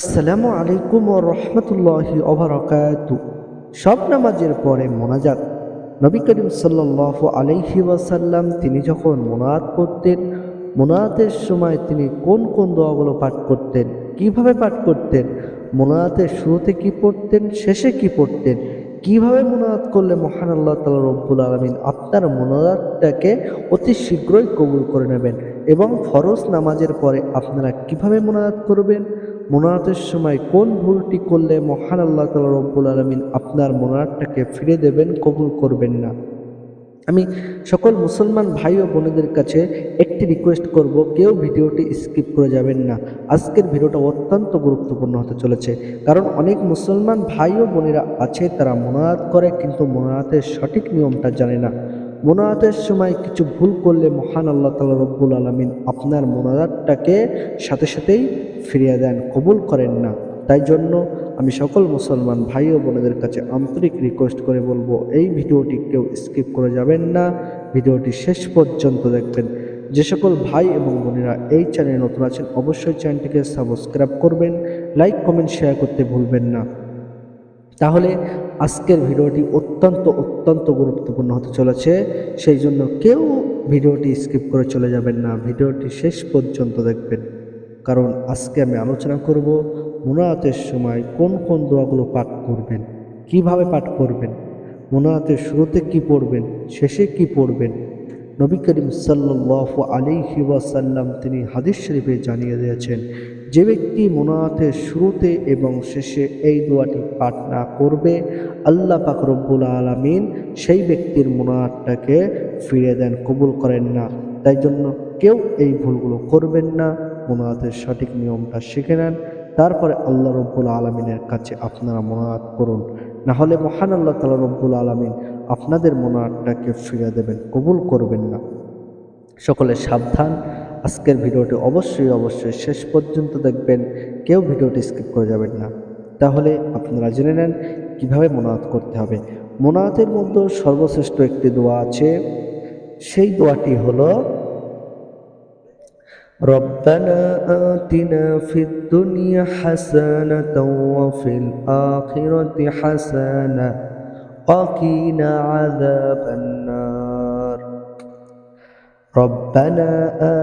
আসসালামু আলাইকুম ও রহমতুল্লাহি অবরাকাত সব নামাজের পরে মোনাজাত। নবী করিম সাল্লাহ আলাইহি ওয়াসাল্লাম তিনি যখন মোনাজাত করতেন, মোনাজাতের সময় তিনি কোন কোন দোয়াগুলো পাঠ করতেন, কীভাবে পাঠ করতেন, মোনাজাতের শুরুতে কি পড়তেন, শেষে কি পড়তেন, কীভাবে মোনাজাত করলে মহান আল্লাহ তালা রব্বুল আলমিন আপনার মোনাজাতটাকে অতি শীঘ্রই কবুল করে নেবেন এবং ফরজ নামাজের পরে আপনারা কীভাবে মোনাজাত করবেন? মোনাজাতের সময় কোন ভুলটি করলে মহান আল্লাহ তালা রব্বুল আলমিন আপনার মোনাজাতটাকে ফিরে দেবেন, কবুল করবেন না? আমি সকল মুসলমান ভাই ও বোনেদের কাছে একটি রিকোয়েস্ট করব, কেউ ভিডিওটি স্কিপ করে যাবেন না। আজকের ভিডিওটা অত্যন্ত গুরুত্বপূর্ণ হতে চলেছে। কারণ অনেক মুসলমান ভাই ও বোনেরা আছে, তারা মোনাজাত করে, কিন্তু মোনাজাতের সঠিক নিয়মটা জানে না। মোনাজাতের সময় কিছু ভুল করলে মহান আল্লাহ তালা রব্বুল আলমিন আপনার মোনাজাতটাকে সাথে সাথেই ফিরিয়ে দেন, কবুল করেন না। তাই জন্য আমি সকল মুসলমান ভাই ও বোনেদের কাছে আন্তরিক রিকোয়েস্ট করে বলব, এই ভিডিওটি কেউ স্কিপ করে যাবেন না। ভিডিওটি শেষ পর্যন্ত দেখবেন। যে সকল ভাই এবং বোনেরা এই চ্যানেলে নতুন আছেন, অবশ্যই চ্যানেলটিকে সাবস্ক্রাইব করবেন লাইক কমেন্ট শেয়ার করতে ভুলবেন না। তাহলে আজকের ভিডিওটি অত্যন্ত অত্যন্ত গুরুত্বপূর্ণ হতে চলেছে। সেই জন্য কেউ ভিডিওটি স্কিপ করে চলে যাবেন না। ভিডিওটি শেষ পর্যন্ত দেখবেন। কারণ আজকে আমি আলোচনা করব মোনায়াতের সময় কোন কোন দোয়াগুলো পাঠ করবেন, কীভাবে পাঠ করবেন মোনায়াতের শুরুতে কি পড়বেন, শেষে কি পড়বেন। নবী করিম সাল্লাহ আলিহি ওয়াসাল্লাম তিনি হাদিস শরীফে জানিয়ে দিয়েছেন যে ব্যক্তি মোনায়াতের শুরুতে এবং শেষে এই দোয়াটি পাঠ না করবে, আল্লাহ পাক রব্বুল আলমিন সেই ব্যক্তির মোনায়াতটাকে ফিরে দেন, কবুল করেন না। তাই জন্য কেউ এই ভুলগুলো করবেন না মোনায়াতের সঠিক নিয়মটা শিখে নেন। তারপরে আল্লাহ রব্বুল আলমিনের কাছে আপনারা মোনায়াত করুন। না হলে মহান আল্লাহ তালা রব্বুল আলমিন আপনাদের মোনায়াতটাকে ফিরে দেবেন, কবুল করবেন না। সকলে সাবধান। আজকের ভিডিওটি অবশ্যই অবশ্যই শেষ পর্যন্ত দেখবেন কেউ ভিডিওটি স্কিপ করে যাবেন না তাহলে আপনারা জেনে নেন কিভাবে মোনায়াত করতে হবে মোনায়াতের মধ্যে সর্বশ্রেষ্ঠ একটি দোয়া আছে সেই দোয়াটি হলো ربنا آتنا في الدنيا حسنة وفي الآخرة حسنة وقنا عذاب النار ربنا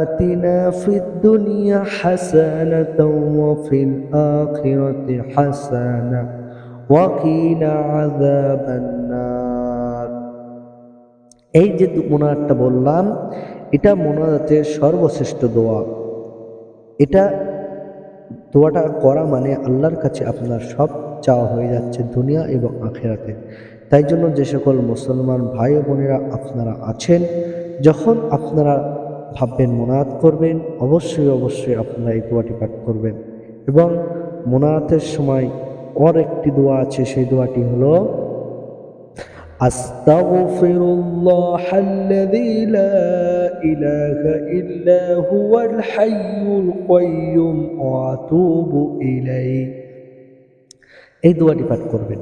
آتنا في الدنيا حسنة وفي الآخرة حسنة وقنا عذاب النار এই যে মোনাজাতটা বললাম এটা মোনাজাতের সর্বশ্রেষ্ঠ দোয়া এটা দোয়াটা করা মানে আল্লাহর কাছে আপনার সব চাওয়া হয়ে যাচ্ছে দুনিয়া এবং আখেরাতে তাই জন্য যে সকল মুসলমান ভাই ও বোনেরা আপনারা আছেন যখন আপনারা ভাববেন মোনায়াত করবেন অবশ্যই অবশ্যই আপনারা এই দোয়াটি পাঠ করবেন এবং মোনায়াতের সময় অর একটি দোয়া আছে সেই দোয়াটি হলো أستغفر الله الذي لا إله إلا هو الحي القيوم وأتوب إليه এই দোয়াটি পাঠ করবেন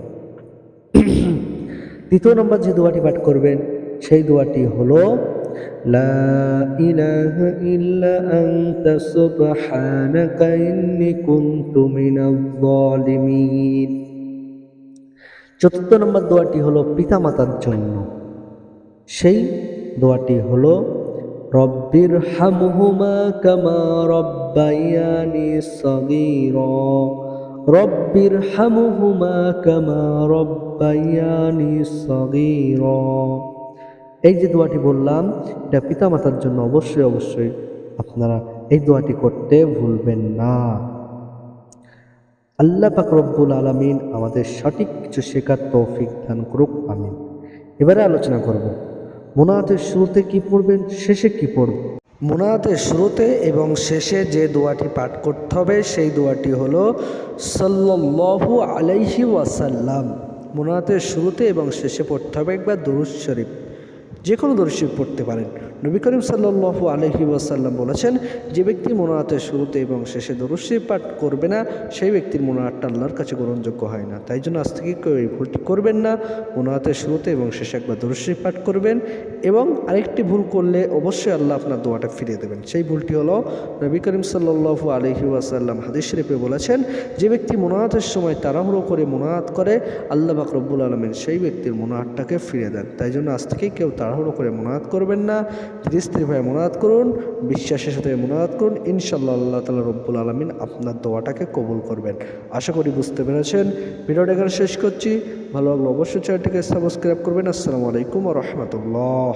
দ্বিতীয় নম্বর যে দোয়াটি পাঠ করবেন সেই দোয়াটি হলো লা ইলাহা ইল্লা আনতা সুবহানাকা ইন্নী কুনতু মিনাজ জালিমিন চতুর্থ নম্বর দোয়াটি হলো পিতামাতার জন্য। সেই দোয়াটি হলো রব্বির হামহুমা কামা রব্বায়ানি সগীর। রব্বির হামহুমা কামা রব্বায়ানি সগীর। এই যে দোয়াটি বললাম, এটা পিতামাতার জন্য অবশ্যই অবশ্যই আপনারা এই দোয়াটি করতে ভুলবেন না। আল্লাহ পাক রব্বুল আলমিন আমাদের সঠিক কিছু শেখার তৌফিক দান করুক, আমিন। এবারে আলোচনা করব মোনায়াতের শুরুতে কি পড়বেন, শেষে কি পড়বেন? মোনায়াতের শুরুতে এবং শেষে যে দোয়াটি পাঠ করতে হবে, সেই দোয়াটি হলো, সাল্লাল্লাহু আলাইহি ওয়াসাল্লাম। মোনায়াতের শুরুতে এবং শেষে পড়তে হবে একবার দরুদ শরীফ। যে কোনো দর্শী পড়তে পারেন। নবী করিম সাল্লু আলহি ওয়াসাল্লাম বলেছেন, যে ব্যক্তি মোনাহাতের শুরুতে এবং শেষে দরুশি পাঠ করবে না, সেই ব্যক্তির মোনাহাতটা আল্লাহর কাছে গ্রহণযোগ্য হয় না। তাই জন্য আজ থেকে কেউ এই ভুলটি করবেন না। মোনাহাতের শুরুতে এবং শেষে একবার দরুশি পাঠ করবেন। এবং আরেকটি ভুল করলে অবশ্যই আল্লাহ আপনার দোয়াটা ফিরিয়ে দেবেন। সেই ভুলটি হলো নবী করিম সাল্লু আলহি ওয়াসাল্লাম হাদিস শরীফে বলেছেন, যে ব্যক্তি মোনাহাতের সময় তাড়াহুড়ো করে মোনাহাত করে, আল্লাহ বাক রব্বুল আলমিন সেই ব্যক্তির মোনাহাতটাকে ফিরিয়ে দেন। তাই জন্য আজ থেকেই কেউ তাড়াহুড়ো করে মোনাহাত করবেন না। স্থিরভাবে মোনাহাত করুন, বিশ্বাসের সাথে মোনাহাত করুন ইনশাল্লাহ আল্লাহ তালা রব্বুল আলমিন আপনার দোয়াটাকে কবুল করবেন। আশা করি বুঝতে পেরেছেন। ভিডিওটা এখানে শেষ করছি। ভালো লাগল অবশ্যই চ্যানেলটিকে সাবস্ক্রাইব করবেন। আসসালামু আলাইকুম রহমতুল্লাহ।